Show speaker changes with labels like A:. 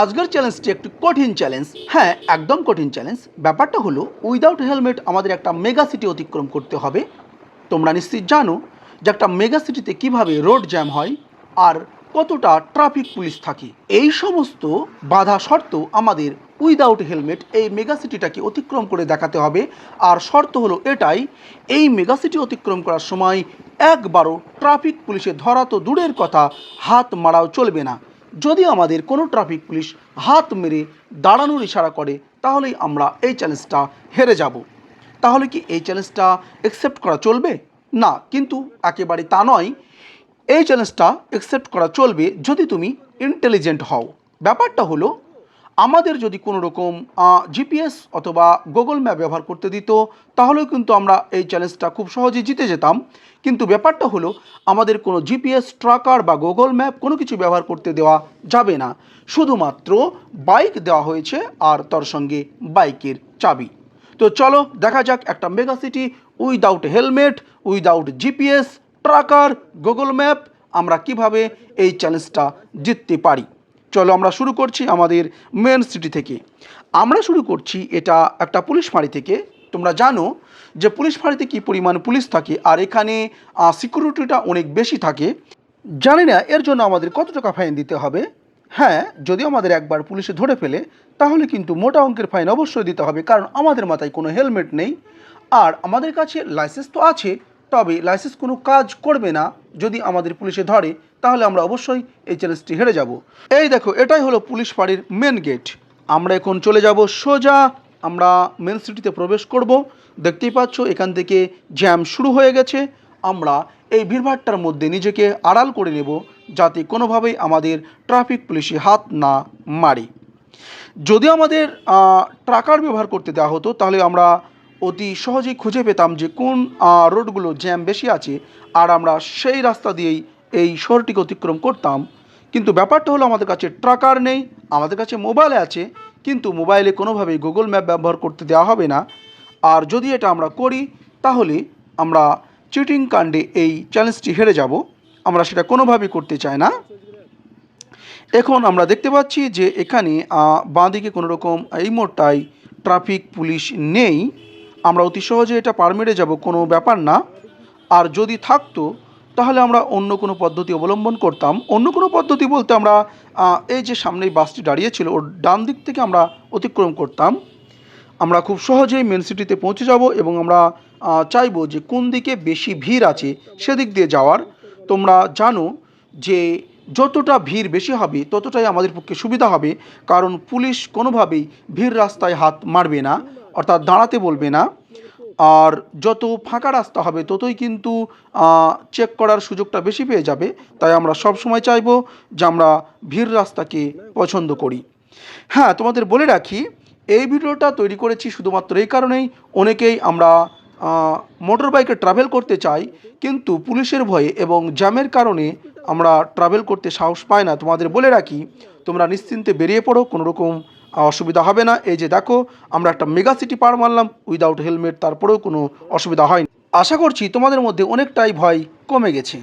A: আজকের চ্যালেঞ্জটি একটি কঠিন চ্যালেঞ্জ হ্যাঁ একদম কঠিন চ্যালেঞ্জ ব্যাপারটা হলো উইদাউট হেলমেট আমাদের একটা মেগা সিটি অতিক্রম করতে হবে। তোমরা নিশ্চিত জানো যে একটা মেগা সিটিতে কীভাবে রোড জ্যাম হয় আর কতটা ট্রাফিক পুলিশ থাকে। এই সমস্ত বাধা শর্ত আমাদের উইদাউট হেলমেট এই মেগা সিটিটাকে অতিক্রম করে দেখাতে হবে। আর শর্ত হলো এটাই, এই মেগা সিটি অতিক্রম করার সময় একবারও ট্রাফিক পুলিশে ধরা তো দূরের কথা, হাত মারাও চলবে না। যদি আমাদের কোনো ট্রাফিক পুলিশ হাত মেরে দাঁড়ানোর ইশারা করে, তাহলেই আমরা এই চ্যালেঞ্জটা হেরে যাব। তাহলে কি এই চ্যালেঞ্জটা অ্যাকসেপ্ট করা চলবে? না, কিন্তু একেবারে তা নয়। এই চ্যালেঞ্জটা অ্যাকসেপ্ট করা চলবে যদি তুমি ইন্টেলিজেন্ট হও। ব্যাপারটা হলো আমাদের যদি কোনো রকম জিপিএস অথবা গুগল ম্যাপ ব্যবহার করতে দিত, তাহলেও কিন্তু আমরা এই চ্যালেঞ্জটা খুব সহজে জিতে যেতাম। কিন্তু ব্যাপারটা হলো, আমাদের কোনো জিপিএস ট্রাকার বা গুগল ম্যাপ কোনো কিছু ব্যবহার করতে দেওয়া যাবে না। শুধুমাত্র বাইক দেওয়া হয়েছে আর তার সঙ্গে বাইকের চাবি। তো চলো, দেখা যাক একটা mega city without helmet without GPS tracker Google map আমরা কীভাবে এই চ্যালেঞ্জটা জিততে পারি। চলো আমরা শুরু করছি আমাদের মেন সিটি থেকে। আমরা শুরু করছি এটা একটা পুলিশ ফাঁড়ি থেকে। তোমরা জানো যে পুলিশ ফাঁড়িতে কী পরিমাণ পুলিশ থাকে আর এখানে সিকিউরিটিটা অনেক বেশি থাকে। জানি না এর জন্য আমাদের কত টাকা ফাইন দিতে হবে। হ্যাঁ যদি আমাদের একবার পুলিশে ধরে ফেলে, তাহলে কিন্তু মোটা অঙ্কের ফাইন অবশ্যই দিতে হবে, কারণ আমাদের মাথায় কোনো হেলমেট নেই। আর আমাদের কাছে লাইসেন্স তো আছে তবে লাইসেন্স কোনো কাজ করবে না যদি আমাদের পুলিশে ধরে, তাহলে আমরা অবশ্যই এই চ্যালেঞ্জটি হেরে যাব। এই দেখো, এটাই হলো পুলিশ ফাঁড়ির মেন গেট আমরা এখন চলে যাব সোজা, আমরা মেন সিটিতে প্রবেশ করব। দেখতেই পাচ্ছ, এখান থেকে জ্যাম শুরু হয়ে গেছে। আমরা এই ভিড়ভাট্টার মধ্যে নিজেকে আড়াল করে নেব, যাতে কোনোভাবেই আমাদের ট্রাফিক পুলিশে হাত না মারে। যদি আমাদের ট্রাকার ব্যবহার করতে দেওয়া হতো, তাহলে আমরা অতি সহজেই খুঁজে পেতাম যে কোন রোডগুলো জ্যাম বেশি আছে আর আমরা সেই রাস্তা দিয়েই এই শহরটিকে অতিক্রম করতাম। কিন্তু ব্যাপারটা হলো আমাদের কাছে ট্রাকার নেই, আমাদের কাছে মোবাইল আছে, কিন্তু মোবাইলে কোনোভাবেই গুগল ম্যাপ ব্যবহার করতে দেওয়া হবে না। আর যদি এটা আমরা করি, তাহলে আমরা চিটিং কাণ্ডে এই চ্যালেঞ্জটি হেরে যাব। আমরা সেটা কোনোভাবেই করতে চাই না। এখন আমরা দেখতে পাচ্ছি যে এখানে বাঁদিকে কোনো রকম এই মোড়টায় ট্রাফিক পুলিশ নেই। আমরা অতি সহজে এটা পার মেরে যাব, কোনো ব্যাপার না। আর যদি থাকতো, তাহলে আমরা অন্য কোনো পদ্ধতি অবলম্বন করতাম। অন্য কোনো পদ্ধতি বলতে আমরা এই যে সামনে বাসটি দাঁড়িয়েছিল, ওর ডান দিক থেকে আমরা অতিক্রম করতাম। আমরা খুব সহজেই মেন সিটিতে পৌঁছে যাব এবং আমরা চাইব যে কোন দিকে বেশি ভিড় আছে সেদিক দিয়ে যাওয়ার। তোমরা জানো যে যতটা ভিড় বেশি হবে, ততটাই আমাদের পক্ষে সুবিধা হবে, কারণ পুলিশ কোনোভাবেই ভিড় রাস্তায় হাত মারবে না। অর্থাৎ দাঁড়াতে বলবে না। আর যত ফাঁকা রাস্তা হবে, ততই কিন্তু চেক করার সুযোগটা বেশি পেয়ে যাবে। তাই আমরা সব সময় চাইব যে আমরা ভিড় রাস্তাকে পছন্দ করি। হ্যাঁ তোমাদের বলে রাখি, এই ভিডিওটা তৈরি করেছি শুধুমাত্র এই কারণেই, অনেকেই আমরা মোটর বাইকে ট্রাভেল করতে চাই, কিন্তু পুলিশের ভয়ে এবং জ্যামের কারণে আমরা ট্রাভেল করতে সাহস পাই না। তোমাদের বলে রাখি, তোমরা নিশ্চিন্তে বেরিয়ে পড়ো কোনো রকম অসুবিধা হবে না। এই যে দেখো, আমরা একটা মেগা সিটি পার মারলাম উইদাউট হেলমেট তারপরেও কোনো অসুবিধা হয়নি। আশা করছি তোমাদের মধ্যে অনেকটাই ভয় কমে গেছে।